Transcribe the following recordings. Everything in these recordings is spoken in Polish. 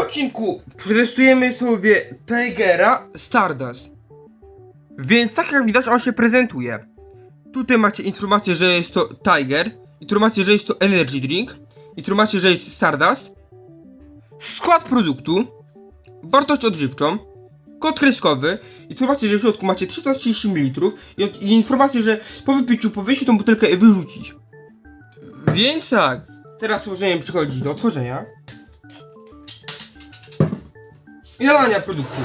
odcinku przetestujemy sobie Tigera Stardust. Więc tak jak widać on się prezentuje. Tutaj macie informację, że jest to Tiger, informację, że jest to Energy Drink, informację, że jest Stardust, skład produktu, wartość odżywczą, kod kreskowy, informację, że w środku macie 330 ml i, i informację, że po wypiciu powinniście tą butelkę wyrzucić. Więc tak, teraz możemy przechodzić do otworzenia i nalania produktu.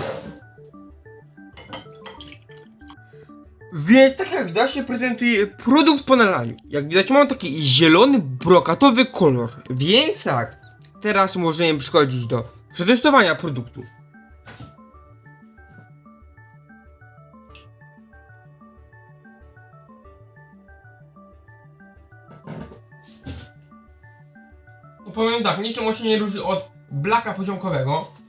Więc tak jak widać się prezentuje produkt po nalaniu. Jak widać mam taki zielony, brokatowy kolor. Więc tak, teraz możemy przechodzić do przetestowania produktu. No powiem tak, niczym on się nie różni od blaka poziomkowego.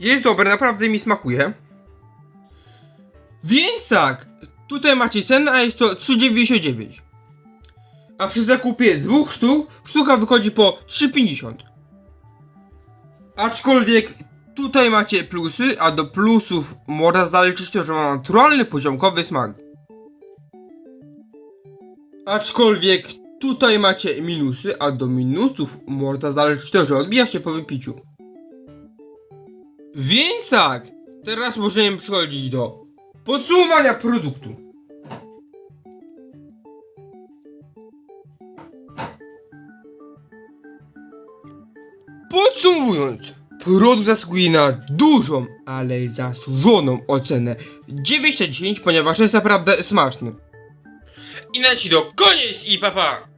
Jest dobre, naprawdę mi smakuje. Więc tak, tutaj macie cenę, a jest to 3,99. A przy zakupie dwóch sztuk, sztuka wychodzi po 3,50. Aczkolwiek tutaj macie plusy, a do plusów można zaliczyć to, że ma naturalny poziomkowy smak. Aczkolwiek tutaj macie minusy, a do minusów można zaliczyć to, że odbija się po wypiciu. Więc tak, teraz możemy przechodzić do podsumowania produktu. Podsumowując, produkt zasługuje na dużą, ale zasłużoną ocenę 9 na 10, ponieważ jest naprawdę smaczny. I na ci do koniec i papa!